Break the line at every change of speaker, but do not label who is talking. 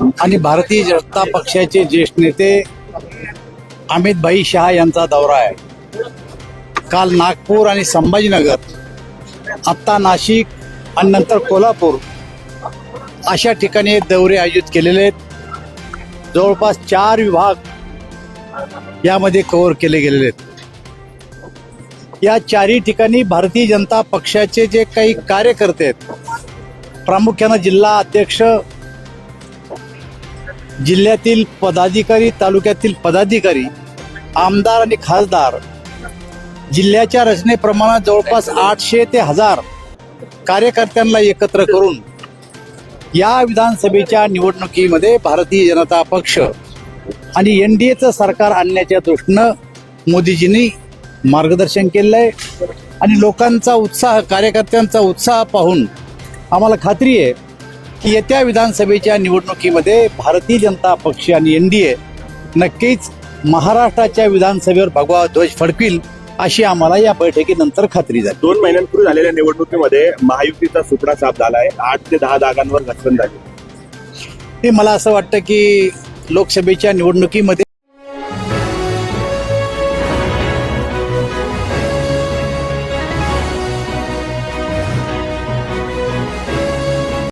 आणि भारतीय जनता पक्षाचे ज्येष्ठ नेते अमित भाई शहा यांचा दौरा आहे. काल नागपूर आणि संभाजीनगर आत्ता नाशिक आणि नंतर कोल्हापूर अशा ठिकाणी दौरे आयोजित केलेले आहेत. जवळपास चार विभाग यामध्ये कव्हर केले गेलेले आहेत. या चारही ठिकाणी भारतीय जनता पक्षाचे जे काही कार्यकर्ते आहेत प्रामुख्यानं जिल्हा अध्यक्ष जिल्ह्यातील पदाधिकारी तालुक्यातील पदाधिकारी आमदार आणि खासदार जिल्ह्याच्या रचनेप्रमाणे जवळपास आठशे ते हजार कार्यकर्त्यांना एकत्र करून या विधानसभेच्या निवडणुकीमध्ये भारतीय जनता पक्ष आणि एन डी एचं सरकार आणण्याच्या दृष्टीनं मोदीजींनी मार्गदर्शन केलेलं आहे आणि लोकांचा उत्साह कार्यकर्त्यांचा उत्साह पाहून आम्हाला खात्री आहे की येत्या विधानसभेच्या निवडणुकीमध्ये भारतीय जनता पक्ष आणि एन डी ए नक्कीच महाराष्ट्राच्या विधानसभेवर भगवा ध्वज फडकतील अशी आम्हाला या बैठकीनंतर खात्री झाली.
दोन महिन्यांपूर्वी झालेल्या निवडणुकीमध्ये महायुतीचा सुपडा साफ झालाय. आठ ते दहा जागांवर घसरण झाली.
हे मला असं वाटतं की लोकसभेच्या निवडणुकीमध्ये